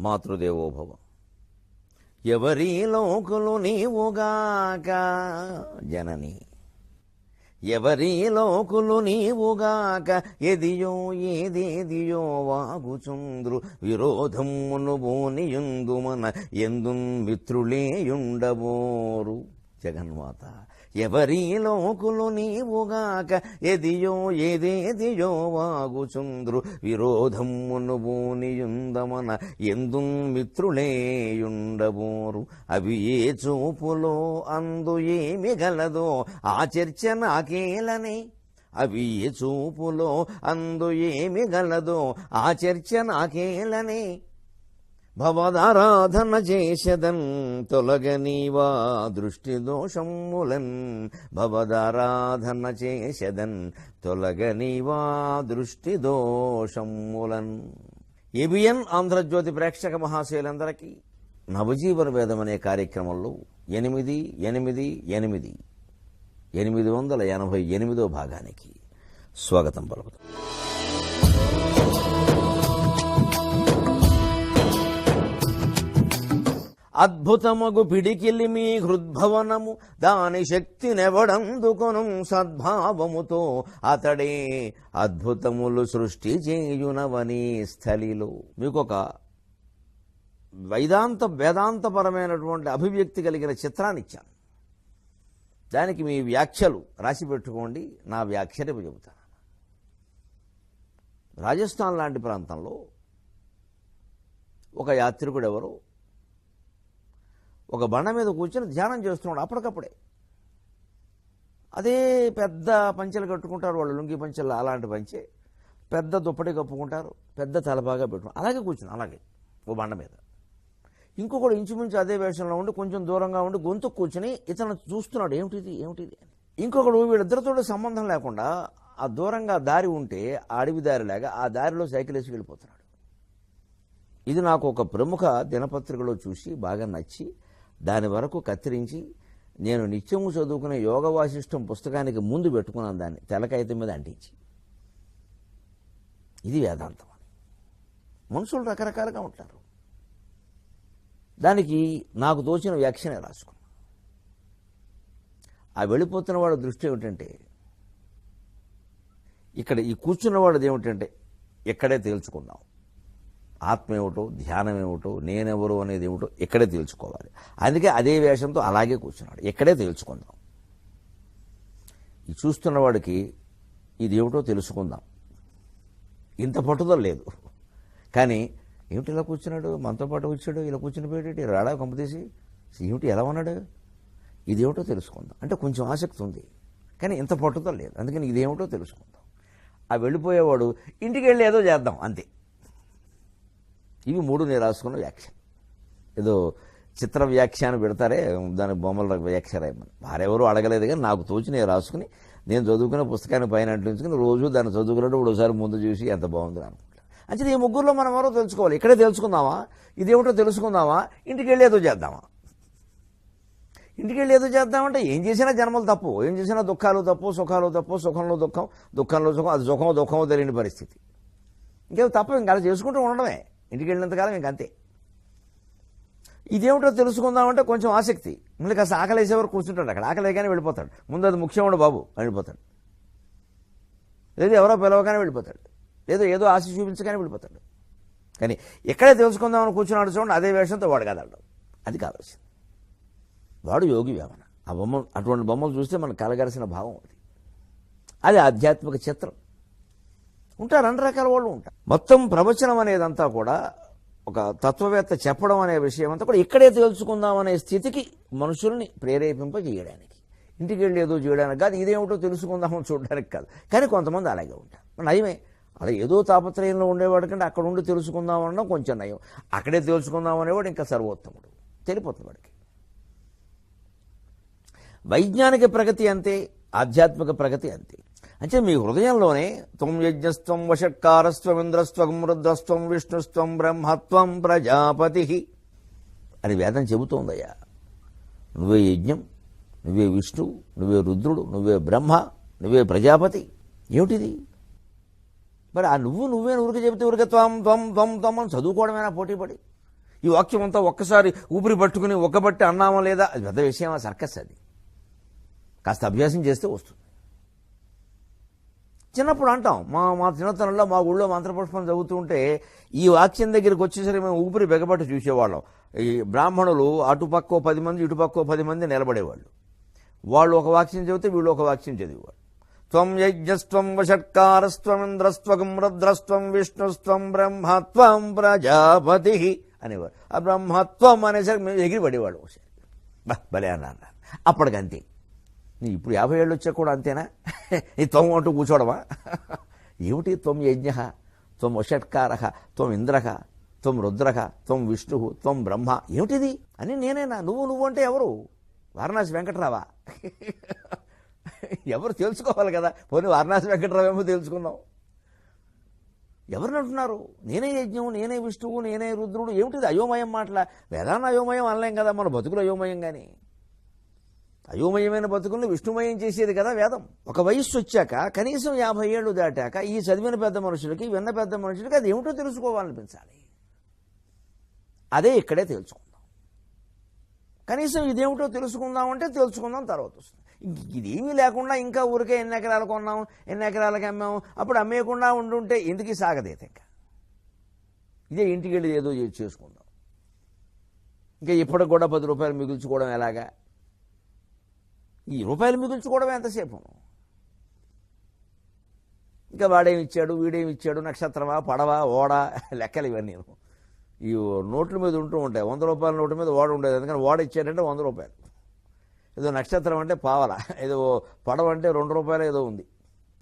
మాతృదేవోభవ. ఎవరి లోకులు నీవుగాక జనని. ఎవరి లోకులు నీవుగాక ఎదియో ఏదేదియో వాగుచుంద్రు. విరోధమును బోనియుందుమన ఎందున్ మిత్రులేయుండబోరు. జగన్మాత ఎవరి లోకులు నీవుగాక ఎదియో ఏదేదియో వాగుచుంద్రు. విరోధమ్మును బోనియుందమన ఎందు మిత్రులేయుండబోరు? అవి ఏ చూపులో అందు ఏమి గలదో? ఆ చర్చ నాకేలనే. అవి ఏ చూపులో అందు ఏమి గలదో? ఆ చర్చ నాకేలనే. భవదారాధన చేసెదన్ తొలగనీవా దృష్టి దోషములన్ భవదారాధన చేసెదన్ తొలగనీవా దృష్టి దోషములన్ ఏబిఎన్ ఆంధ్రజ్యోతి ప్రేక్షక మహాశయులందరికీ నవజీవన వేదం అనే కార్యక్రమంలో ఎనిమిది ఎనిమిది ఎనిమిది ఎనిమిది వందల ఎనభై ఎనిమిదో భాగానికి స్వాగతం పలుకుతాం. అద్భుతమగు పిడికిలి మీ హృద్భవనము దాని శక్తినెవడందుకొను సద్భావముతో అతడే అద్భుతములు సృష్టి చేయునవని స్థలిలో. మీకొక వైదాంత వేదాంతపరమైనటువంటి అభివ్యక్తి కలిగిన చిత్రాన్ని ఇచ్చాను దానికి మీ వ్యాఖ్యలు రాసి పెట్టుకోండి నా వ్యాఖ్యని చెబుతాను. రాజస్థాన్ లాంటి ప్రాంతంలో ఒక యాత్రికుడు ఎవరు ఒక బండ మీద కూర్చొని ధ్యానం చేస్తున్నాడు అప్పటికప్పుడే. అదే పెద్ద పంచెలు కట్టుకుంటారు వాళ్ళు లుంగి పంచెలు అలాంటి పంచె. పెద్ద దుప్పటి కప్పుకుంటారు పెద్ద తలబాగా పెట్టుకుంటారు. అలాగే కూర్చుని అలాగే ఓ బండ మీద. ఇంకొకడు ఇంచుమించు అదే వేషంలో ఉండి కొంచెం దూరంగా ఉండి గొంతు కూర్చుని ఇతను చూస్తున్నాడు ఏమిటిది ఏమిటిది? అని. ఇంకొకడు వీళ్ళిద్దరితో సంబంధం లేకుండా ఆ దూరంగా దారి ఉంటే అడవి అడవి దారిలాగా ఆ దారిలో సైకిల్ వేసి వెళ్ళిపోతున్నాడు. ఇది నాకు ఒక ప్రముఖ దినపత్రికలో చూసి బాగా నచ్చి దాని వరకు కత్తిరించి నేను నిత్యము చదువుకునే యోగ వాసిష్టం పుస్తకానికి ముందు పెట్టుకున్నాను దాన్ని తెలకైతే మీద అంటించి. ఇది వేదాంతం అని. మనుషులు రకరకాలుగా ఉంటారు. దానికి నాకు తోచిన వ్యాఖ్యనే రాసుకున్నా. ఆ వెళ్ళిపోతున్న వాడి దృష్టి ఏమిటంటే ఇక్కడ ఈ కూర్చున్నవాడిది ఏమిటంటే ఎక్కడే తేల్చుకున్నాం. ఆత్మ ఏమిటో ధ్యానం ఏమిటో నేనెవరు అనేది ఏమిటో ఇక్కడే తెలుసుకోవాలి. అందుకే అదే వేషంతో అలాగే కూర్చున్నాడు. ఇక్కడే తెలుసుకుందాం. ఈ చూస్తున్నవాడికి ఇది తెలుసుకుందాం. ఇంత పట్టుదల లేదు. కానీ ఏమిటి ఇలా కూర్చున్నాడు? మనతో పాటు వచ్చాడు ఇలా కూర్చుని పోయేటి రాడా కంపతీసి ఏమిటి ఎలా ఉన్నాడు? ఇదేమిటో తెలుసుకుందాం. అంటే కొంచెం ఆసక్తి ఉంది. కానీ ఇంత పట్టుదల లేదు. అందుకని ఇదేమిటో తెలుసుకుందాం. ఆ వెళ్ళిపోయేవాడు ఇంటికి వెళ్ళి ఏదో చేద్దాం అంతే. ఇవి మూడు నేను రాసుకున్న వ్యాఖ్య ఏదో చిత్ర వ్యాఖ్యానం పెడతారే దాని బొమ్మల వ్యాఖ్య రాయమని వారెవరూ అడగలేదు కానీ నాకు తోచి నేను రాసుకుని నేను చదువుకున్న పుస్తకాన్ని పైన అంటించుకుని రోజు దాన్ని చదువుకున్నప్పుడు ఒకసారి ముందు చూసి ఎంత బాగుంది అనుకుంటాను అంటే ఈ ముగ్గురులో మనం ఎవరో తెలుసుకోవాలి. ఇక్కడే తెలుసుకుందామా? ఇదేమిటో తెలుసుకుందామా? ఇంటికి వెళ్ళి ఏదో చేద్దామా? ఇంటికి వెళ్ళి ఏదో చేద్దామంటే ఏం చేసినా జన్మలు తప్పు. ఏం చేసినా దుఃఖాలు తప్పు సుఖాలు తప్పు సుఖంలో దుఃఖం దుఃఖంలో సుఖం అది సుఖమో దుఃఖమో తెలియని పరిస్థితి. ఇంకేదో తప్ప ఇంకా అలా చేసుకుంటూ ఉండడమే. ఇంటికి వెళ్ళినంతకాలం ఇంక అంతే. ఇదేమిటో తెలుసుకుందామంటే కొంచెం ఆసక్తి. మళ్ళీ కాస్త ఆకలి వేసేవారు కూర్చుంటాడు అక్కడ. ఆకలి కానీ వెళ్ళిపోతాడు. ముందు అది ముఖ్యముడు బాబు వెళ్ళిపోతాడు. లేదు ఎవరో పిలవగానే వెళ్ళిపోతాడు. లేదు ఏదో ఆశ చూపించగానే వెళ్ళిపోతాడు. కానీ ఎక్కడే తెలుసుకుందామని కూర్చున్నాడు చూడండి అదే వేషంతో వాడు కదలడం అది కావాల్సింది. వాడు యోగి వేమన. ఆ బొమ్మ అటువంటి బొమ్మలు చూస్తే మనకు కలగలసిన భావం అది. అది ఆధ్యాత్మిక చిత్రం. ఉంటారు అన్ని రకాల వాళ్ళు ఉంటారు. మొత్తం ప్రవచనం అనేదంతా కూడా ఒక తత్వవేత్త చెప్పడం అనే విషయం అంతా కూడా ఇక్కడే తెలుసుకుందాం అనే స్థితికి మనుషుల్ని ప్రేరేపింపజేయడానికి. ఇంటికి వెళ్ళి ఏదో చేయడానికి కాదు ఇదేమిటో తెలుసుకుందామని చూడడానికి కాదు. కానీ కొంతమంది అలాగే ఉంటారు. నయమే. అలా ఏదో తాపత్రయంలో ఉండేవాడు కంటే అక్కడ ఉండి తెలుసుకుందాం అనడం కొంచెం నయం. అక్కడే తెలుసుకుందాం అనేవాడు ఇంకా సర్వోత్తముడు. తెలిపోతుంది వాడికి. వైజ్ఞానిక ప్రగతి అంతే ఆధ్యాత్మిక ప్రగతి అంతే. అంటే మీ హృదయంలోనే త్వం యజ్ఞస్త్వం వషట్కారస్త్వం ఇంద్రస్త్వం రుద్రస్త్వం విష్ణుస్త్వం బ్రహ్మత్వం ప్రజాపతి. అని వేదం చెబుతోందయ్యా. నువ్వే యజ్ఞం నువ్వే విష్ణువు నువ్వే రుద్రుడు నువ్వే బ్రహ్మ నువ్వే ప్రజాపతి. ఏమిటిది? మరి ఆ నువ్వు నువ్వే ఊరికి చెబితే ఊరికే త్వం త్వం త్వం త్వం అని చదువుకోవడమేనా పోటీపడి? ఈ వాక్యం అంతా ఒక్కసారి ఊపిరి పట్టుకుని ఒక్కబట్టి అన్నామా లేదా? అది పెద్ద విషయమా సర్కస్ అది. కాస్త అభ్యాసం చేస్తే వస్తుంది. చిన్నప్పుడు అంటాం. మా మా చిన్నతనంలో మా ఊళ్ళో మంత్రపుష్పం చదువుతుంటే ఈ వాక్యం దగ్గరికి వచ్చేసరికి మేము ఊపిరి బెగబట్టి చూసేవాళ్ళం. ఈ బ్రాహ్మణులు అటుపక్కో పది మంది ఇటుపక్కో పది మంది నిలబడేవాళ్ళు. వాళ్ళు ఒక వాక్యం చదివితే వీళ్ళు ఒక వాక్యం చదివేవాళ్ళు. త్వం యజ్ఞస్త్వం వషట్కారస్త్వం ఇంద్రస్త్వం రుద్రస్త్వం విష్ణుస్త్వం బ్రహ్మత్వం ప్రజాపతి అనేవారు ఆ బ్రహ్మత్వం అనేసరికి మేము ఎగిరి పడేవాడు ఒకసారి భలే అన్నారు. అప్పటికంతే. నీ ఇప్పుడు యాభై ఏళ్ళు వచ్చా కూడా అంతేనా? ఈ త్వం అంటూ కూర్చోడమా ఏమిటి త్వం యజ్ఞ? త్వం వషట్కార త్వం ఇంద్రక త్వం రుద్రక త్వం విష్ణు త్వం బ్రహ్మ. ఏమిటిది? అని నేనేనా? నువ్వు నువ్వు అంటే ఎవరు? వారణాసి వెంకటరావా? ఎవరు తెలుసుకోవాలి కదా? పోనీ వారణాసి వెంకటరావు ఏమో తెలుసుకుందాం. ఎవరిని అంటున్నారు నేనే యజ్ఞం నేనే విష్ణువు నేనే రుద్రుడు. ఏమిటిది అయోమయం మాటల? వేదాన్ని అయోమయం అనలేం కదా మన బతుకులు అయోమయం కానీ అయోమయమైన బతుకుల్ని విష్ణుమయం చేసేది కదా వేదం. ఒక వయస్సు వచ్చాక కనీసం యాభై ఏళ్ళు దాటాక ఈ చదివిన పెద్ద మనుషులకి విన్న పెద్ద మనుషులకి అది ఏమిటో తెలుసుకోవాలనిపించాలి. అదే ఇక్కడే తెలుసుకుందాం. కనీసం ఇదేమిటో తెలుసుకుందాం అంటే తెలుసుకుందాం తర్వాత వస్తుంది. ఇదేమీ లేకుండా ఇంకా ఊరికే ఎన్ని ఎకరాలు కొన్నాం ఎన్ని ఎకరాలకి అమ్మాం అప్పుడు అమ్మేయకుండా ఉండుంటే ఎందుకు సాగదేత ఇంకా? ఇదే ఇంటికి వెళ్ళి ఏదో చేసుకుందాం. ఇంకా ఇప్పటికి కూడా పది రూపాయలు మిగుల్చుకోవడం ఎలాగా? ఈ రూపాయలు మిగుల్చుకోవడం ఎంతసేపు ఇంకా వాడేమి ఇచ్చాడు వీడేమి ఇచ్చాడు నక్షత్రమా పడవ ఓడ లెక్కలు ఇవన్నీ. ఈ నోట్ల మీద ఉంటూ ఉంటాయి. వంద రూపాయల నోటు మీద ఓడ ఉండేది. ఎందుకంటే ఓడ ఇచ్చాడంటే వంద రూపాయలు. ఏదో నక్షత్రం అంటే పావల. ఏదో పడవ అంటే రెండు రూపాయలు ఏదో ఉంది.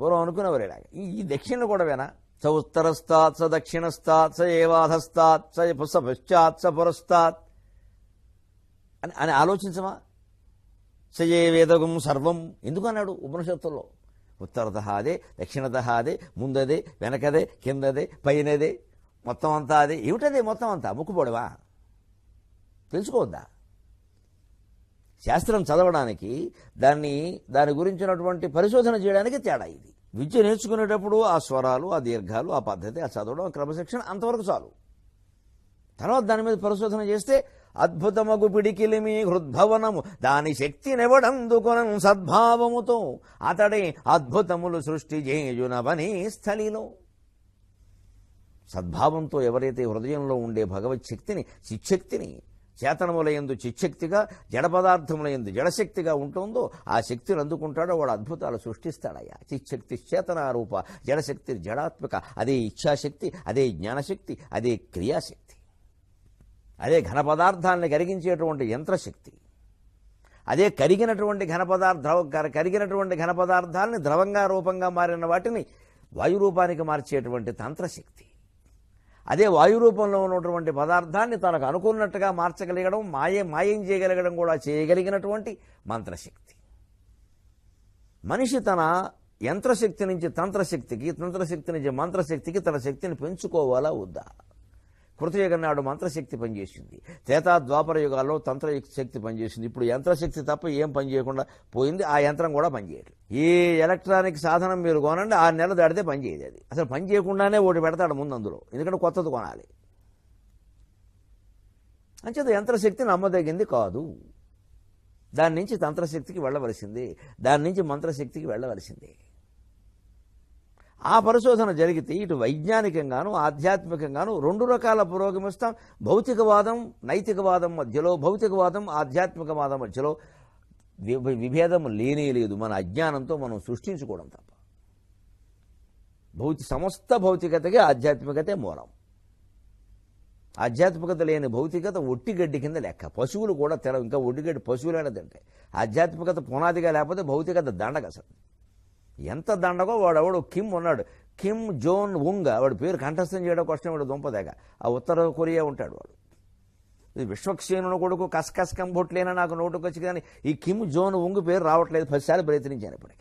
పూర్వం అనుకునేవారు ఇలాగ. ఈ- దక్షిణ కూడా వేనా? స ఉత్తరస్తాత్ స దక్షిణస్తాత్ స ఏవాధస్తాత్ స స పశ్చాత్ స పురస్తాత్. అని అని ఆలోచించమా? సయే వేదగం సర్వం. ఎందుకు అన్నాడు ఉపనిషత్తుల్లో? ఉత్తరత అదే దక్షిణత అదే ముందదే వెనకదే కిందదే పైనదే. మొత్తం అంతా అదే. ఏమిటదే మొత్తం అంతా? ముక్కుపోడవా తెలుసుకోవద్దా? శాస్త్రం చదవడానికి దాన్ని దాని గురించినటువంటి పరిశోధన చేయడానికి తేడా ఇది. విద్య నేర్చుకునేటప్పుడు ఆ స్వరాలు ఆ దీర్ఘాలు ఆ పద్ధతి ఆ చదవడం ఆ క్రమశిక్షణ అంతవరకు చాలు. తర్వాత దాని మీద పరిశోధన చేస్తే అద్భుతమగు పిడికిలిమి హృద్భవనము దాని శక్తి సద్భావముతో? అతడే అద్భుతములు సృష్టి చేయునవని స్థలిలో. సద్భావంతో ఎవరైతే హృదయంలో ఉండే భగవత్ శక్తిని చిచ్చక్తిని చేతనములయందు చిచ్చక్తిగా జడ పదార్థములయందు జడశక్తిగా ఉంటుందో ఆ శక్తిని అందుకుంటాడో వాడు అద్భుతాలు సృష్టిస్తాడయ్యా. చిచ్చక్తి చేతనారూప జడశక్తి జడాత్మక అదే ఇచ్ఛాశక్తి అదే జ్ఞానశక్తి అదే క్రియాశక్తి. అదే ఘన పదార్థాన్ని కరిగించేటువంటి యంత్రశక్తి. అదే కరిగినటువంటి ఘన పదార్థ కరిగినటువంటి ఘన పదార్థాలని ద్రవంగా రూపంగా మారిన వాటిని వాయు రూపానికి మార్చేటువంటి తంత్రశక్తి. అదే వాయు రూపంలో ఉన్నటువంటి పదార్థాన్ని తనకు అనుకున్నట్టుగా మార్చగలగడం మాయ మాయం చేయగలగడం కూడా చేయగలిగినటువంటి మంత్రశక్తి. మనిషి తన యంత్రశక్తి నుంచి తంత్రశక్తికి తంత్రశక్తి నుంచి మంత్రశక్తికి తన శక్తిని పెంచుకోవాలా వద్దా? కృతయుగనాడు మంత్రశక్తి పనిచేసింది. తేతా ద్వాపర యుగాల్లో తంత్ర శక్తి పనిచేసింది. ఇప్పుడు యంత్రశక్తి తప్ప ఏం పని చేయకుండా పోయింది. ఆ యంత్రం కూడా పనిచేయదు ఈ ఎలక్ట్రానిక్ సాధనం మీరు కొనండి ఆరు నెలలు దాడితే పనిచేయదు అది. అసలు పని చేయకుండానే ఒకటి పెడతాడు ముందు అందులో ఎందుకంటే కొత్తది కొనాలి. అంచేత యంత్రశక్తి నమ్మదగింది కాదు. దాని నుంచి తంత్రశక్తికి వెళ్ళవలసింది. దాని నుంచి మంత్రశక్తికి వెళ్ళవలసిందే. ఆ పరిశోధన జరిగితే ఇటు వైజ్ఞానికంగాను ఆధ్యాత్మికంగాను రెండు రకాల పురోగమిస్తాం. భౌతికవాదం నైతికవాదం మధ్యలో భౌతికవాదం ఆధ్యాత్మికవాదం మధ్యలో. విభేదం లేనే లేదు. మన అజ్ఞానంతో మనం సృష్టించుకోవడం తప్ప. భౌతి సమస్త భౌతికతకి ఆధ్యాత్మికతే మూలం. ఆధ్యాత్మికత లేని భౌతికత ఒట్టిగడ్డి కింద లెక్క. పశువులు కూడా తెలవు. ఇంకా ఒట్టిగడ్డి పశువులైనా తింటాయి ఆధ్యాత్మికత పునాదిగా లేకపోతే భౌతికత దండగ అసలు ఎంత దండగో వాడెవడు కిమ్ ఉన్నాడు. కిమ్ జోన్ ఉంగ్ వాడి పేరు కంఠస్థం చేయడం కష్టం వాడు దుంపదేగ. ఆ ఉత్తర కొరియా ఉంటాడు వాడు. విశ్వక్షేణుని కొడుకు కస్కస్ కంబొట్లేనా నాకు నోటుకు వచ్చి కానీ ఈ కిమ్ జోన్ ఉంగ్ పేరు రావట్లేదు. పదిసార్లు ప్రయత్నించాను ఇప్పటికి.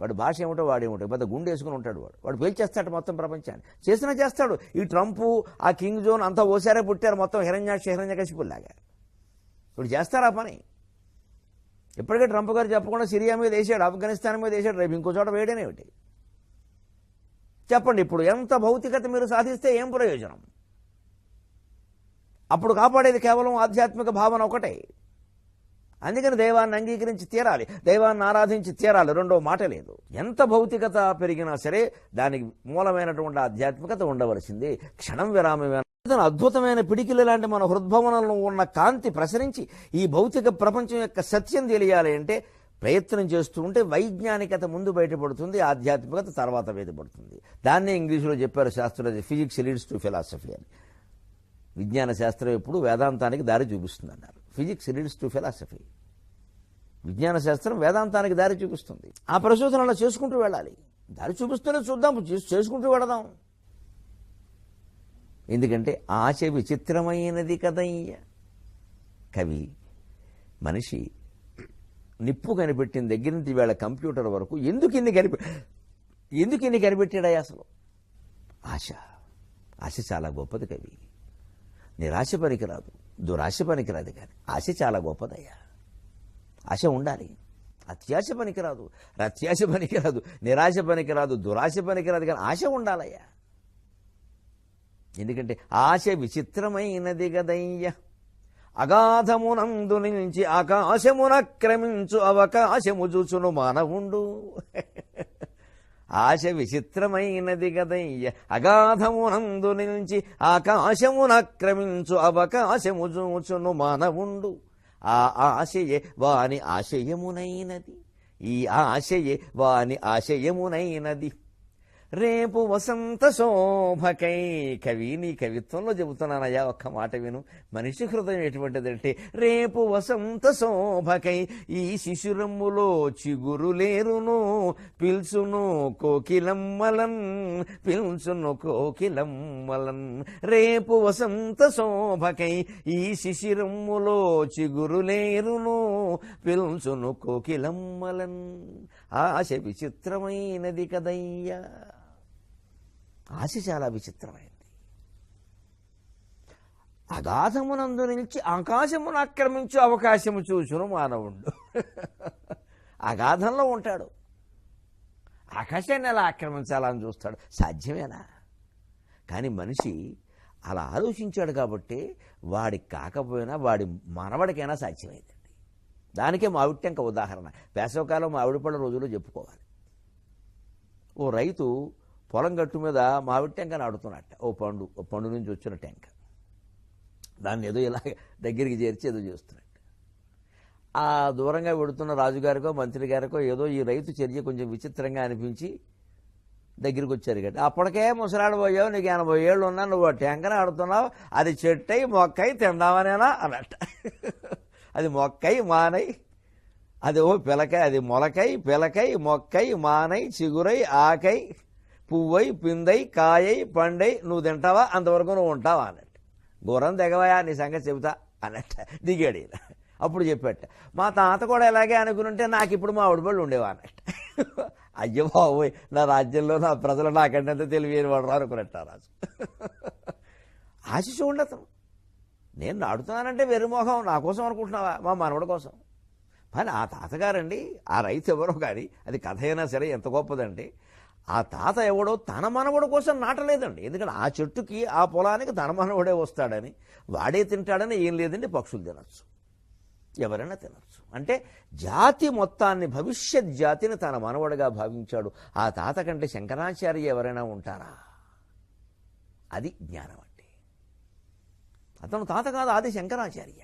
వాడు భాష ఏమిటో వాడేమిటో పెద్ద గుండె వేసుకుని ఉంటాడు వాడు. వాడు పేల్చేస్తాడు మొత్తం ప్రపంచాన్ని. చేసినా చేస్తాడు. ఈ ట్రంప్ ఆ కింగ్ జోన్ అంతా ఓసారే పుట్టారు మొత్తం హిరణ్యాక్ష హిరణ్యకశిపుల్లాగా. ఇప్పుడు చేస్తారా పని? ఇప్పటికే ట్రంప్ గారు చెప్పకుండా సిరియా మీద వేసాడు ఆఫ్ఘనిస్తాన్ మీద వేసాడు రేపు ఇంకో చోట వేయడమేమిటి చెప్పండి ఇప్పుడు ఎంత భౌతికత మీరు సాధిస్తే ఏం ప్రయోజనం? అప్పుడు కాపాడేది కేవలం ఆధ్యాత్మిక భావన ఒకటే. అందుకని దైవాన్ని అంగీకరించి తీరాలి దైవాన్ని ఆరాధించి తీరాలి రెండో మాట లేదు. ఎంత భౌతికత పెరిగినా సరే దానికి మూలమైనటువంటి ఆధ్యాత్మికత ఉండవలసింది క్షణం విరామమే అతను అద్భుతమైన పిడికిలు లాంటి మన హృద్భవనంలో ఉన్న కాంతి ప్రసరించి ఈ భౌతిక ప్రపంచం యొక్క సత్యం తెలియాలి అంటే ప్రయత్నం చేస్తూ ఉంటే వైజ్ఞానికత ముందు బయటపడుతుంది ఆధ్యాత్మికత తర్వాత బయటపడుతుంది. దాన్నే ఇంగ్లీషులో చెప్పారు శాస్త్రజ్ఞ ఫిజిక్స్ లీడ్స్ టు ఫిలాసఫీ అని. విజ్ఞాన శాస్త్రం ఎప్పుడు వేదాంతానికి దారి చూపిస్తుంది అన్నారు ఫిజిక్స్ లీడ్స్ టు ఫిలాసఫీ. విజ్ఞాన శాస్త్రం వేదాంతానికి దారి చూపిస్తుంది. ఆ పరిశోధన అలా చేసుకుంటూ వెళ్ళాలి. దారి చూపిస్తూనే చూద్దాం చేసుకుంటూ వెళదాం. ఎందుకంటే ఆశ విచిత్రమైనది కదయ్య. కవి మనిషి నిప్పు కనిపెట్టిన దగ్గర నుంచి వేళ కంప్యూటర్ వరకు ఎందుకు ఇన్ని కనిపె ఎందుకు ఇన్ని కనిపెట్టాడయ్యా అసలు? ఆశ. ఆశ చాలా గొప్పది కవి. నిరాశ పనికిరాదు. దురాశ పనికిరాదు కానీ ఆశ చాలా గొప్పదయ్యా. ఆశ ఉండాలి. అత్యాశ పనికిరాదు. రత్యాశ పనికిరాదు. నిరాశ పనికిరాదు. దురాశ పనికిరాదు కానీ ఆశ ఉండాలయ్యా. ఎందుకంటే ఆశ విచిత్రమైనది గదయ్య అగాధమునందు నుంచి ఆకాశమున క్రమించు అవకాశము చూచును మానవుండు. ఆశ విచిత్రమైనది గదయ్య అగాధమునందు నుంచి ఆకాశమున క్రమించు అవకాశము చూచును మానవుండు. ఆ ఆశయే వాని ఆశయమునైనది. ఈ ఆశయే వాని ఆశయమునైనది. రేపు వసంత శోభకై కవి నీ కవిత్వంలో చెబుతున్నానయ్యా ఒక్క మాట విను. మనిషి హృదయం ఎటువంటిదంటే రేపు వసంత శోభకై ఈ శిశురమ్ములో చిగురులేరును పిల్చును కోకిలమ్మలన్ పిల్చును కోకిలమ్మలన్ రేపు వసంత శోభకై ఈ శిశిరమ్ములో చిగురులేరును పిల్చును కోకిలమ్మలన్ ఆశ విచిత్రమైనది కదయ్యా. ఆశ చాలా విచిత్రమైంది. అగాధమునందు నుంచి ఆకాశమును ఆక్రమించు అవకాశము చూసును మానవుడు. అగాధంలో ఉంటాడు. ఆకాశాన్ని ఎలా ఆక్రమించాలని చూస్తాడు? సాధ్యమేనా? కానీ మనిషి అలా ఆలోచించాడు కాబట్టి వాడికి కాకపోయినా వాడి మనవడికైనా సాధ్యమైందండి. దానికే మావిట్యంక ఉదాహరణ. వేసవకాలం మామిడి పళ్ళ రోజుల్లో చెప్పుకోవాలి. ఓ రైతు పొలం గట్టు మీద మామిడి టెంక నాడుతున్నట్ట ఓ పండు ఓ పండు నుంచి వచ్చిన టెంక. దాన్ని ఏదో ఇలా దగ్గరికి చేర్చి ఏదో చేస్తున్నట్టు. ఆ దూరంగా పెడుతున్న రాజుగారికో మంత్రి గారికో ఏదో ఈ రైతు చర్య కొంచెం విచిత్రంగా అనిపించి దగ్గరికి వచ్చారు కదా అప్పటికే ముసలాడు పోయావు నీకు ఎనభై ఏళ్ళు ఉన్నా నువ్వు ఆ టెంకన ఆడుతున్నావు అది చెట్టై మొక్కై తిందామనేనా అన్నట్ట. అది మొక్కై మానై అది ఓ పిలకై అది మొలకై పిలకై మొక్కై మానై చిగురై ఆకై పువ్వై పిందై కాయై పండై నువ్వు తింటావా? అంతవరకు నువ్వు ఉంటావా అన్నట్టు. గుర్రం దిగవయా నీ సంగతి చెబుతా అన్నట్ట దిగాడు ఈయన. అప్పుడు చెప్పాట మా తాత కూడా ఇలాగే అనుకుని నాకు ఇప్పుడు మా ఆవిడబళ్ళు ఉండేవా అన్నట్టు. అయ్యో బాబోయ్ నా రాజ్యంలో నా ప్రజలు నాకంటే తెలియని వాడు అనుకున్నట్ట ఆ రాజు. ఆశిష ఉండతను నేను నాడుతున్నానంటే వెర్రిమోహం నా కోసం అనుకుంటున్నావా? మా మనవడి కోసం. కానీ ఆ తాతగారండి ఆ రైతు ఎవరో కానీ అది కథ అయినా సరే ఎంత గొప్పదండి. ఆ తాత ఎవడో తన మనవడు కోసం నాటలేదండి. ఎందుకంటే ఆ చెట్టుకి ఆ పొలానికి తన మనవడే వస్తాడని వాడే తింటాడని ఏం లేదండి పక్షులు తినచ్చు. ఎవరైనా తినచ్చు. అంటే జాతి మొత్తాన్ని భవిష్యత్ జాతిని తన మనవడిగా భావించాడు. ఆ తాత కంటే శంకరాచార్య ఎవరైనా ఉంటారా? అది జ్ఞానం అంటే అతను తాత కాదు ఆది శంకరాచార్య.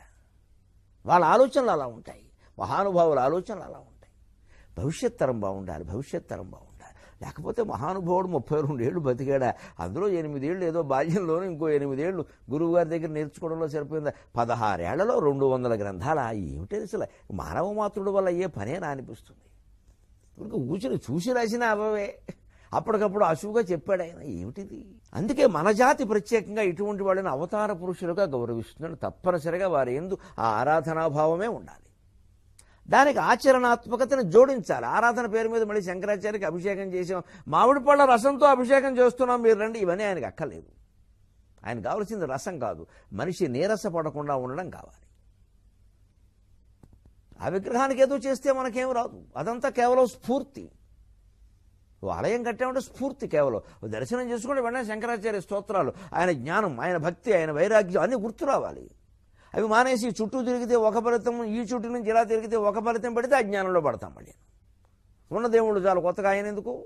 వాళ్ళ ఆలోచనలు అలా ఉంటాయి. మహానుభావుల ఆలోచనలు అలా ఉంటాయి. భవిష్యత్ తరం బాగుండాలి భవిష్యత్ తరం బాగుండాలి. లేకపోతే మహానుభావుడు ముప్పై రెండేళ్ళు బతికాడా? అందులో ఎనిమిదేళ్ళు ఏదో బాల్యంలోనూ ఇంకో ఎనిమిదేళ్ళు గురువుగారి దగ్గర నేర్చుకోవడంలో సరిపోయిందా? పదహారేళ్ళలో రెండు వందల గ్రంథాల. ఏమిటి అసలు? మానవ మాతృడు వల్ల అయ్యే పనేనా అనిపిస్తుంది? ఇంకా కూర్చొని చూసి రాసిన అవవే. అప్పటికప్పుడు అశువుగా చెప్పాడు ఆయన. ఏమిటిది? అందుకే మన జాతి ప్రత్యేకంగా ఇటువంటి వాళ్ళని అవతార పురుషులుగా గౌరవిస్తున్నాడు. తప్పనిసరిగా వారి ఎందు ఆ ఆరాధనాభావమే ఉండాలి. దానికి ఆచరణాత్మకతను జోడించాలి. ఆరాధన పేరు మీద మళ్ళీ శంకరాచార్యకి అభిషేకం చేసాం. మామిడి పళ్ళ రసంతో అభిషేకం చేస్తున్నాం మీరు రండి. ఇవన్నీ ఆయనకు అక్కర్లేదు. ఆయన కావాల్సింది రసం కాదు. మనిషి నీరస పడకుండా ఉండడం కావాలి. ఆ విగ్రహానికి ఏదో చేస్తే మనకేం రాదు. అదంతా కేవలం స్ఫూర్తి. ఓ ఆలయం కట్టామంటే స్ఫూర్తి కేవలం. దర్శనం చేసుకుంటే వెంటనే శంకరాచార్య స్తోత్రాలు. ఆయన జ్ఞానం ఆయన భక్తి ఆయన వైరాగ్యం అన్నీ గుర్తు రావాలి. అవి మానేసి చుట్టూ తిరిగితే ఒక ఫలితం ఈ చుట్టూ నుంచి ఇలా తిరిగితే ఒక ఫలితం పెడితే అజ్ఞానంలో పడతాం మళ్ళీ. ఉన్న దేవుళ్ళు చాలు కొత్తగా ఆయన ఎందుకు?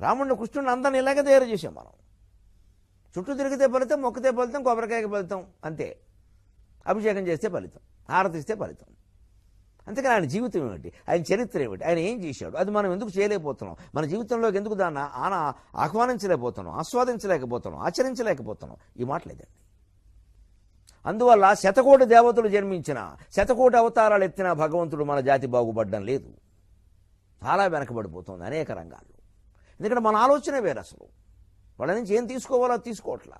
రాముడిని కృష్ణుడిని అందరిని ఇలాగే తయారు చేసాం మనం. చుట్టూ తిరిగితే ఫలితం మొక్కితే ఫలితం కొబ్బరికాయకి ఫలితం అంతే. అభిషేకం చేస్తే ఫలితం హారతిస్తే ఫలితం. అంతేకాని ఆయన జీవితం ఏమిటి? ఆయన చరిత్ర ఏమిటి? ఆయన ఏం చేశాడు? అది మనం ఎందుకు చేయలేకపోతున్నాం? మన జీవితంలోకి ఎందుకు దాన్ని ఆన ఆహ్వానించలేకపోతున్నాం? ఆస్వాదించలేకపోతున్నాం? ఆచరించలేకపోతున్నాం? ఈ మాటలేదండి. అందువల్ల శతకోటి దేవతలు జన్మించిన శతకోటి అవతారాలు ఎత్తిన భగవంతుడు మన జాతి బాగుపడడం లేదు. చాలా వెనకబడిపోతుంది అనేక రంగాల్లో. ఎందుకంటే మన ఆలోచనే వేరు అసలు. వాళ్ళ నుంచి ఏం తీసుకోవాలో తీసుకోవట్లా.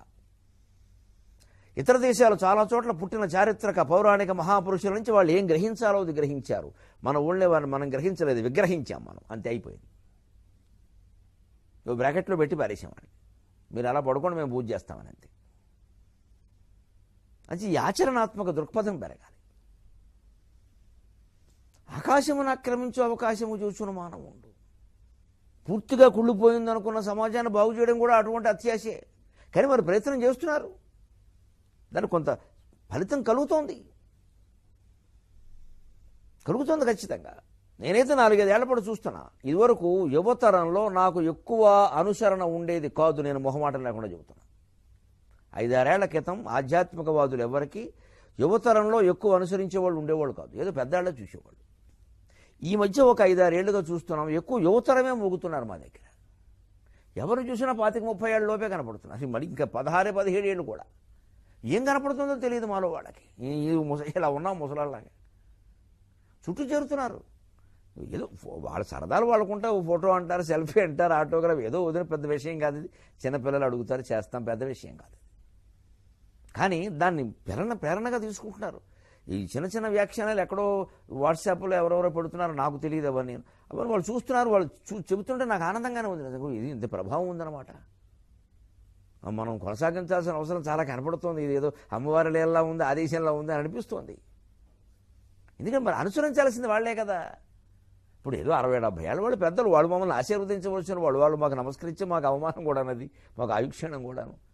ఇతర దేశాలు చాలా చోట్ల పుట్టిన చారిత్రక పౌరాణిక మహాపురుషుల నుంచి వాళ్ళు ఏం గ్రహించాలో అది గ్రహించారు. మన ఊళ్ళే వారిని మనం గ్రహించలేదు విగ్రహించాం మనం. అంతే అయిపోయింది. నువ్వు బ్రాకెట్లో పెట్టి పారేసామని మీరు అలా పడుకొని మేము పూజ చేస్తామని అంతే. అది ఆచరణాత్మక దృక్పథం పెరగాలి. ఆకాశమును ఆక్రమించే అవకాశము చూచును మానవుండు. పూర్తిగా కుళ్ళిపోయిందనుకున్న సమాజాన్ని బాగు చేయడం కూడా అటువంటి అత్యాశే. కానీ మరి ప్రయత్నం చేస్తున్నారు. దానికి కొంత ఫలితం కలుగుతోంది. కలుగుతోంది ఖచ్చితంగా. నేనైతే నాలుగైదేళ్ళ పాటు చూస్తున్నా. ఇదివరకు యువతరంలో నాకు ఎక్కువ అనుసరణ ఉండేది కాదు. నేను మొహమాటం లేకుండా చెబుతున్నా. ఐదారేళ్ళ క్రితం ఆధ్యాత్మికవాదులు ఎవరికి యువతరంలో ఎక్కువ అనుసరించే వాళ్ళు ఉండేవాళ్ళు కాదు. ఏదో పెద్దాళ్ళే చూసేవాళ్ళు. ఈ మధ్య ఒక ఐదారేళ్ళుగా చూస్తున్నాం ఎక్కువ యువతరమే మోగుతున్నారు మా దగ్గర. ఎవరు చూసినా పాతిక ముప్పై ఏళ్ళ లోపే కనపడుతున్నారు. మరి ఇంకా పదహారే పదిహేడు ఏళ్ళు కూడా. ఏం కనపడుతుందో తెలియదు మాలో వాళ్ళకి. ఇలా ఉన్నాం ముసలాళ్ళగా చుట్టూ చేరుతున్నారు. ఏదో వాళ్ళ సరదాలు వాళ్ళకుంటే ఓ ఫోటో అంటారు సెల్ఫీ అంటారు ఆటోగ్రాఫ్ ఏదో వదిన పెద్ద విషయం కాదు ఇది. చిన్నపిల్లలు అడుగుతారు చేస్తాం పెద్ద విషయం కాదు. కానీ దాన్ని ప్రేరణ ప్రేరణగా తీసుకుంటున్నారు. ఈ చిన్న చిన్న వ్యాఖ్యానాలు ఎక్కడో వాట్సాప్లో ఎవరెవరో పెడుతున్నారో నాకు తెలియదు అవన్నీ. అవన్నీ వాళ్ళు చూస్తున్నారు వాళ్ళు చూ చెబుతుంటే నాకు ఆనందంగానే ఉంది. ఇది ఇంత ప్రభావం ఉందన్నమాట. మనం కొనసాగించాల్సిన అవసరం చాలా కనపడుతోంది. ఇది ఏదో అమ్మవారి లేలా ఉంది ఆదేశంలా ఉంది అని అనిపిస్తోంది. ఎందుకంటే మరి అనుసరించాల్సింది వాళ్ళే కదా. ఇప్పుడు ఏదో అరవై డెబ్బై ఏళ్ళ వాళ్ళు పెద్దలు వాళ్ళు మమ్మల్ని ఆశీర్వదించవలసిన వాళ్ళు వాళ్ళు మాకు నమస్కరించి మాకు అవమానం కూడా అన్నది మాకు ఆయుక్షణం కూడాను.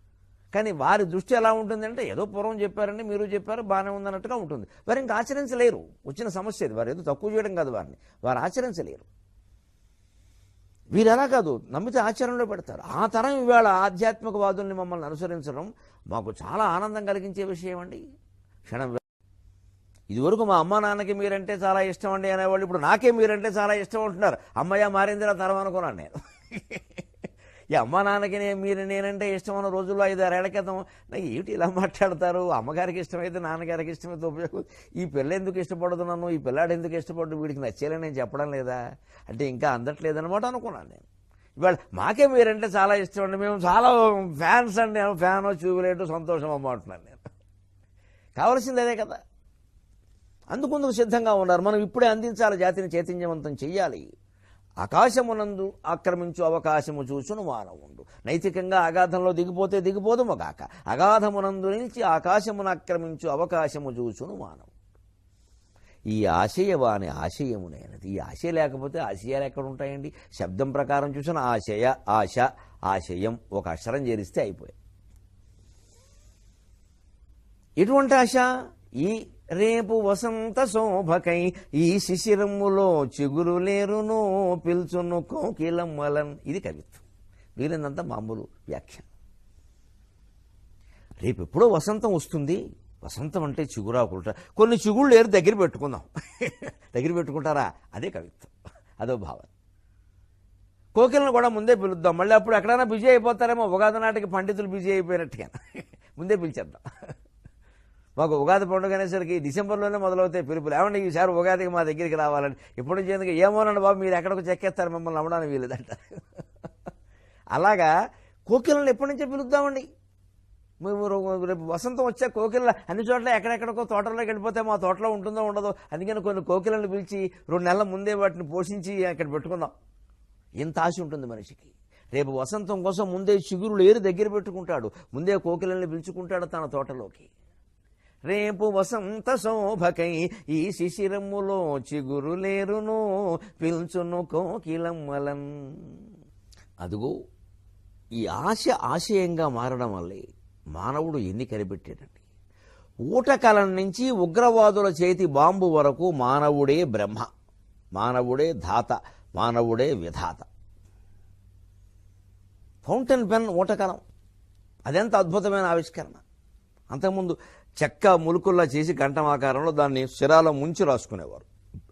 కానీ వారి దృష్టి ఎలా ఉంటుందంటే ఏదో పూర్వం చెప్పారండి మీరు చెప్పారు బాగానే ఉందన్నట్టుగా ఉంటుంది. వారు ఇంకా ఆచరించలేరు. వచ్చిన సమస్య ఇది వారు ఏదో తక్కువ చేయడం కాదు వారిని. వారు ఆచరించలేరు. వీరు ఎలా కాదు? నమ్మితే ఆచరణలో పెడతారు. ఆ తరం ఇవాళ ఆధ్యాత్మికవాదుల్ని మమ్మల్ని అనుసరించడం మాకు చాలా ఆనందం కలిగించే విషయం అండి. క్షణం ఇదివరకు మా అమ్మ నాన్నకి మీరంటే చాలా ఇష్టం అండి అనేవాళ్ళు ఇప్పుడు నాకే మీరంటే చాలా ఇష్టం ఉంటున్నారు. అమ్మయ్య మారిందిరా తరం అనుకున్నాను నేను. ఈ అమ్మ నాన్నకి నేను మీరు నేనంటే ఇష్టం అన్న రోజుల్లో ఐదు క్రితం నాకు ఏమిటి ఇలా మాట్లాడతారు? అమ్మగారికి ఇష్టమైతే నాన్నగారికి ఇష్టమైతే ఉపయోగం ఈ పిల్ల ఎందుకు ఇష్టపడదు నన్ను? ఈ పిల్లాడు ఎందుకు ఇష్టపడదు వీడికి నచ్చేలా నేను చెప్పడం లేదా? అంటే ఇంకా అందట్లేదనమాట అనుకున్నాను నేను. ఇవాళ మాకే మీరంటే చాలా ఇష్టం అండి. మేము చాలా ఫ్యాన్స్ అండి. ఫ్యాన్ చూపులేటు సంతోషం అమ్మంటున్నాను నేను. కావలసింది అదే కదా. అందుకుందుకు సిద్ధంగా ఉన్నారు. మనం ఇప్పుడే అందించాలి. జాతిని చైతన్యవంతం చెయ్యాలి. ఆకాశమునందు ఆక్రమించు అవకాశము చూచును మానవుండు నైతికంగా అగాధంలో దిగిపోతే దిగిపోదు గాక అగాధమునందు నిలిచి ఆకాశమును ఆక్రమించు అవకాశము చూచును మానవు ఈ ఆశయవాని ఆశయమునైనది ఈ ఆశయ లేకపోతే ఆశయాలు ఎక్కడ ఉంటాయండి? శబ్దం ప్రకారం చూసిన ఆశయ ఆశ ఆశయం ఒక అక్షరం చేరిస్తే అయిపోయాయి. ఎటువంటి ఆశ? ఈ రేపు వసంత శోభకై ఈ శిశిరములో చిగురు లేరును పిల్చును కోకిలమ్మలన్ ఇది కవిత్వం. మిగిలినంత మామూలు వ్యాఖ్య రేపు ఎప్పుడో వసంతం వస్తుంది. వసంతం అంటే చిగురాకులుట కొన్ని చిగుళ్ళు లేరు దగ్గర పెట్టుకుందాం. దగ్గర పెట్టుకుంటారా? అదే కవిత్వం. అదో భావన. కోకిలను కూడా ముందే పిలుద్దాం. మళ్ళీ అప్పుడు ఎక్కడైనా బిజీ అయిపోతారేమో. ఉగాది నాటికి పండితులు బిజీ అయిపోయినట్టుగా ముందే పిలిచేద్దాం. మాకు ఉగాది పండుగ అనేసరికి డిసెంబర్లోనే మొదలవుతాయి పిలుపులు. ఏమండి ఈసారి ఉగాదికి మా దగ్గరికి రావాలని? ఎప్పుడు నుంచి ఎందుకు? ఏమోనండి బాబు మీరు ఎక్కడికి చెక్కేస్తారు మిమ్మల్ని నమ్మడానికి వీలేదంట అలాగా కోకిలను ఎప్పటి నుంచే పిలుద్దామండి. మేము రేపు వసంతం వచ్చే కోకిల అన్ని చోట్ల ఎక్కడెక్కడికో తోటలోకి వెళ్ళిపోతే మా తోటలో ఉంటుందో ఉండదో అందుకని కొన్ని కోకిలను పిలిచి రెండు నెలల ముందే వాటిని పోషించి అక్కడ పెట్టుకుందాం. ఇంత ఆశ ఉంటుంది మనిషికి. రేపు వసంతం కోసం ముందే చిగురులు ఏరు దగ్గర పెట్టుకుంటాడు. ముందే కోకిలని పిలుచుకుంటాడు తన తోటలోకి. రేపు వసంత శోభకై ఈ శిశిరములో చిగురులేరును పిల్చును కోకిలమ్మలం. అదుగో ఈ ఆశ ఆశయంగా మారడం వల్లే మానవుడు ఎన్ని కనిపెట్టాడండి. ఊటకలం నుంచి ఉగ్రవాదుల చేతి బాంబు వరకు మానవుడే బ్రహ్మ మానవుడే ధాత మానవుడే విధాత. ఫౌంటైన్ పెన్ ఊటకలం. అదెంత అద్భుతమైన ఆవిష్కరణ. అంతకుముందు చెక్క ములుకుల్లా చేసి గంటం ఆకారంలో దాన్ని శిరాలో ముంచి రాసుకునేవారు.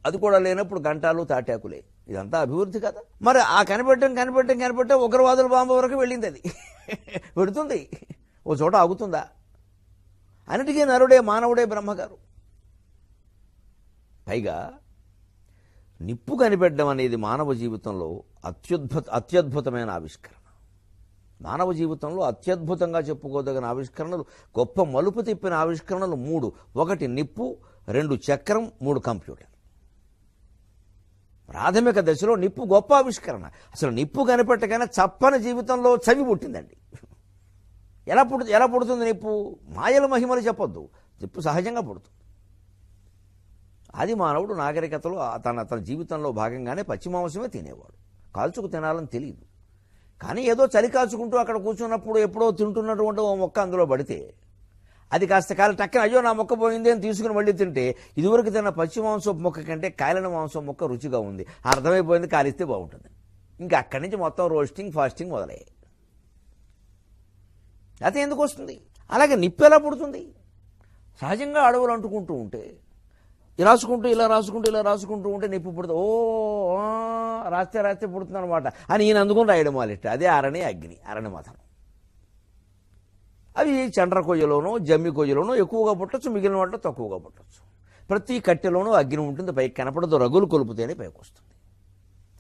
అది కూడా లేనప్పుడు గంటాలు తాటాకులే. ఇదంతా అభివృద్ధి కదా. మరి ఆ కనిపెట్టం కనిపెట్టం కనిపెట్టం ఉగ్రవాదుల బాంబు వరకు వెళ్ళింది అది. పెడుతుంది. ఓ చోట ఆగుతుందా? అన్నిటికీ నరుడే మానవుడే బ్రహ్మగారు. పైగా నిప్పు కనిపెట్టడం అనేది మానవ జీవితంలో అత్యుద్భుత అత్యద్భుతమైన ఆవిష్కరణ. మానవ జీవితంలో అత్యద్భుతంగా చెప్పుకోదగిన ఆవిష్కరణలు గొప్ప మలుపు తిప్పిన ఆవిష్కరణలు మూడు. ఒకటి నిప్పు రెండు చక్రం మూడు కంప్యూటర్. ప్రాథమిక దశలో నిప్పు గొప్ప ఆవిష్కరణ. అసలు నిప్పు కనిపెట్టగానే చప్పని జీవితంలో చవి పుట్టిందండి. ఎలా పుడు ఎలా పుడుతుంది నిప్పు? మాయల మహిమలు చెప్పొద్దు. నిప్పు సహజంగా పుడుతుంది. ఆది మానవుడు నాగరికతలో తన తన జీవితంలో భాగంగానే పచ్చి మాంసమే తినేవాడు. కాల్చుకు తినాలని తెలియదు. కానీ ఏదో చలి కాల్చుకుంటూ అక్కడ కూర్చున్నప్పుడు ఎప్పుడో తింటున్నటువంటి ఓ మొక్క అందులో పడితే అది కాస్త కాలం టక్కన అయ్యో నా మొక్క పోయింది అని తీసుకుని మళ్ళీ తింటే ఇదివరకు తిన్న పచ్చి మాంసం మొక్క కంటే కాలిన మాంసం మొక్క రుచిగా ఉంది. అర్థమైపోయింది కాలిస్తే బాగుంటుంది. ఇంకా అక్కడి నుంచి మొత్తం రోస్టింగ్ ఫాస్టింగ్ మొదలయ్యాయి. అది ఎందుకు వస్తుంది? అలాగే నిప్పు ఎలా పుడుతుంది? సహజంగా అడవులు అంటుకుంటూ ఉంటే రాసుకుంటూ ఇలా రాసుకుంటూ ఇలా రాసుకుంటూ ఉంటే నిప్పు పుడుతుంది ఓ రాస్తే రాస్తే పుడుతుంది అనమాట అని ఈయన అందుకుని రాయడం మొదలెట్ట అదే అరణి అగ్ని అరణి మథనం. అవి చండ్ర కొయ్యలోనో జమ్మి కొయ్యలోనో ఎక్కువగా పుట్టచ్చు మిగిలిన వాటిలో తక్కువగా పుట్టచ్చు. ప్రతి కట్టెలోనూ అగ్ని ఉంటుంది పైకి కనపడదు రగులు కొలుపుతేనే పైకి వస్తుంది.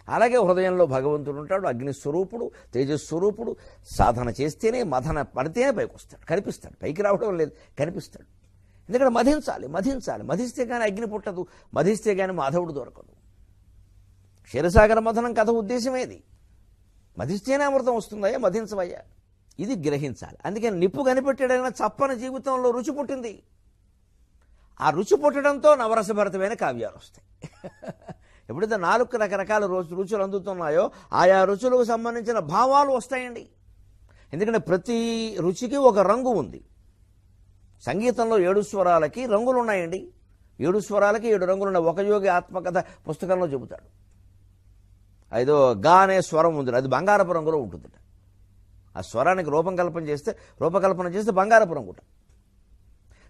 అలాగే హృదయంలో భగవంతుడు ఉంటాడు అగ్ని స్వరూపుడు తేజస్వరూపుడు సాధన చేస్తేనే మథన పడితేనే పైకి వస్తాడు కనిపిస్తాడు. పైకి రావడం లేదు కనిపిస్తాడు. ఎందుకంటే మధించాలి మధించాలి. మధిస్తే కానీ అగ్ని పుట్టదు మధిస్తే కానీ మాధవుడు దొరకదు. క్షీరసాగర మథనం కథ ఉద్దేశమేది మధిస్తేనే అమృతం వస్తుందయ్యా మధించవయ్యా. ఇది గ్రహించాలి. అందుకని నిప్పు కనిపెట్టాడైనా చప్పని జీవితంలో రుచి పుట్టింది. ఆ రుచి పుట్టడంతో నవరసభరితమైన కావ్యాలు వస్తాయి. ఎప్పుడైతే నాలుగు రకరకాల రుచు రుచులు అందుతున్నాయో ఆయా రుచులకు సంబంధించిన భావాలు వస్తాయండి. ఎందుకంటే ప్రతి రుచికి ఒక రంగు ఉంది. సంగీతంలో ఏడు స్వరాలకి రంగులు ఉన్నాయండి ఏడు స్వరాలకి ఏడు రంగులు ఉన్నాయి ఒక యోగి ఆత్మకథ పుస్తకంలో చెబుతాడు. ఏదో గా అనే స్వరం ఉంది అది బంగారపు రంగులో ఉంటుందట. ఆ స్వరానికి రూపకల్పన చేస్తే రూపకల్పన చేస్తే బంగారపు రంగు ఉంటుంది.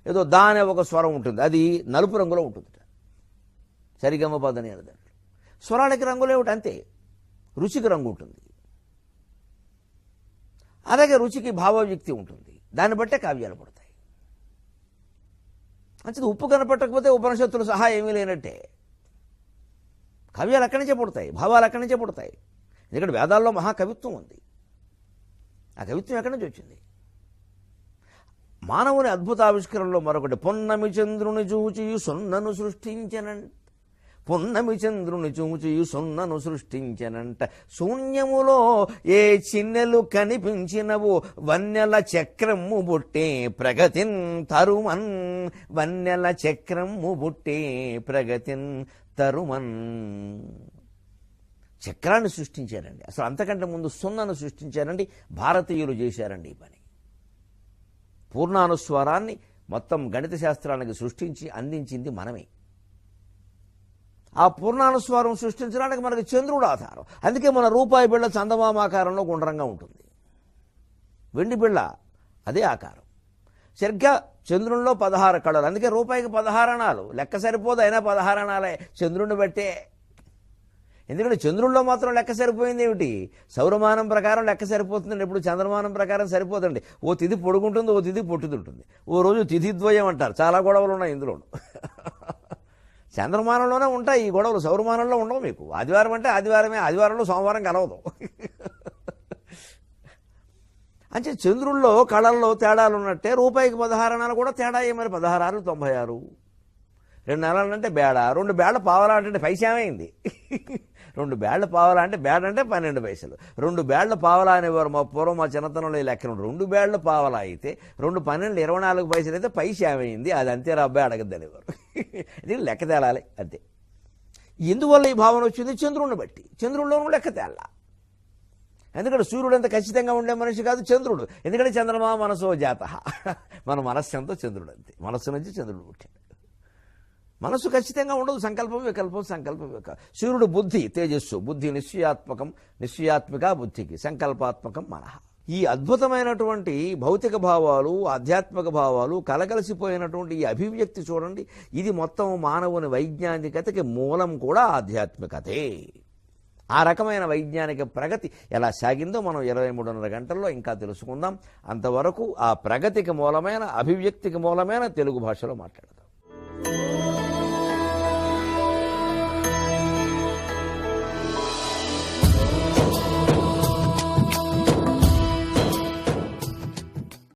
ఏదో దా అనే ఒక స్వరం ఉంటుంది. అది నలుపు రంగులో ఉంటుందట. సరిగమ పదని అని దాంట్లో స్వరానికి రంగులు ఏమిటి? అంతే. రుచికి రంగు ఉంటుంది. అలాగే రుచికి భావవ్యక్తి ఉంటుంది. దాన్ని బట్టే కావ్యాలు పడుతుంది మంచిది. ఉప్పు కనపట్టకపోతే ఉపనిషత్తులు సహా ఏమీ లేనట్టే. కవ్యాలు అక్కడి నుంచే పుడతాయి భావాలు అక్కడి నుంచే పుడతాయి. ఎందుకంటే వేదాల్లో మహాకవిత్వం ఉంది. ఆ కవిత్వం ఎక్కడి నుంచి వచ్చింది? మానవుని అద్భుత ఆవిష్కరణలో మరొకటి. పొన్నమి చంద్రుని చూచి సున్నను సృష్టించనంటే పున్నమి చంద్రుని చూచి సున్నను సృష్టించనంట. శూన్యములో ఏ చిన్నెలు కనిపించినవు? వన్యల చక్రము బుట్టే ప్రగతిన్ తరుమన్. వన్యల చక్రము బుట్టే ప్రగతిన్ తరుమన్. చక్రాన్ని సృష్టించారండి. అసలు అంతకంటే ముందు సున్నను సృష్టించారండి. భారతీయులు చేశారండి ఈ పని. పూర్ణానుస్వారాన్ని మొత్తం గణిత శాస్త్రానికి సృష్టించి అందించింది మనమే. ఆ పూర్ణానుస్వారం సృష్టించడానికి మనకి చంద్రుడు ఆధారం. అందుకే మన రూపాయి బిళ్ళ చందమామాకారంలో గుండ్రంగా ఉంటుంది. వెండి బిళ్ళ అదే ఆకారం. సరిగ్గా చంద్రుల్లో పదహారు కళలు. అందుకే రూపాయికి పదహారణాలు లెక్క సరిపోదు అయినా పదహారణాలే చంద్రుడిని బట్టే. ఎందుకంటే చంద్రుల్లో మాత్రం లెక్క సరిపోయింది ఏమిటి? సౌరమానం ప్రకారం లెక్క సరిపోతుందండి. ఇప్పుడు చంద్రమానం ప్రకారం సరిపోతుందండి. ఓ తిథి పొడుగుంటుంది ఓ తిథి పొట్టుతుంటుంది ఓ రోజు తిథిద్వయం అంటారు. చాలా గొడవలు ఉన్నాయి ఇందులో చంద్రమానంలోనే ఉంటాయి ఈ గొడవలు సౌరమానంలో ఉండవు మీకు. ఆదివారం అంటే ఆదివారమే ఆదివారంలో సోమవారం కలవదు. అంటే చంద్రుల్లో కళల్లో తేడాలు ఉన్నట్టే రూపాయికి పదహారణాలు కూడా తేడా మరి? పదహారు తొంభై ఆరు. రెండు నెలలు అంటే బేడ రెండు బేడ పావలా అంటే పైశామైంది రెండు బేళ్ళ పావలా అంటే బేడ అంటే పన్నెండు పైసలు. రెండు బేళ్ళ పావలా అనేవారు మా పూర్వం మా చిన్నతనంలో ఈ లెక్కన రెండు బేళ్ళ పావలా అయితే రెండు పన్నెండు ఇరవై నాలుగు పైసలు అయితే పైసా ఏమైంది? అది అంతే రా అబ్బాయి అడగద్దు అనేవారు. ఇది లెక్క తేలాలి అంతే. ఎందువల్ల ఈ భావన వచ్చింది చంద్రుడిని బట్టి. చంద్రుడిలోనూ లెక్క తేలా ఎందుకంటే సూర్యుడు అంత ఖచ్చితంగా ఉండే మనిషి కాదు చంద్రుడు. ఎందుకంటే చంద్రమా మనసో జాత మన మనస్సు ఎంతో చంద్రుడు అంతే. మనస్సు నుంచి చంద్రుడు పుట్టాడు. మనసు ఖచ్చితంగా ఉండదు సంకల్పం వికల్పం సంకల్పం వికల్పం సూర్యుడు బుద్ధి తేజస్సు బుద్ధి నిశ్చయాత్మకం నిశ్చయాత్మిక బుద్ధికి సంకల్పాత్మకం మనః. ఈ అద్భుతమైనటువంటి భౌతిక భావాలు ఆధ్యాత్మిక భావాలు కలగలిసిపోయినటువంటి ఈ అభివ్యక్తి చూడండి ఇది మొత్తం మానవుని వైజ్ఞానికతకి మూలం కూడా ఆధ్యాత్మికతే. ఆ రకమైన వైజ్ఞానిక ప్రగతి ఎలా సాగిందో మనం ఇరవై మూడున్నర గంటల్లో ఇంకా తెలుసుకుందాం. అంతవరకు ఆ ప్రగతికి మూలమైన అభివ్యక్తికి మూలమైన తెలుగు భాషలో మాట్లాడదాం.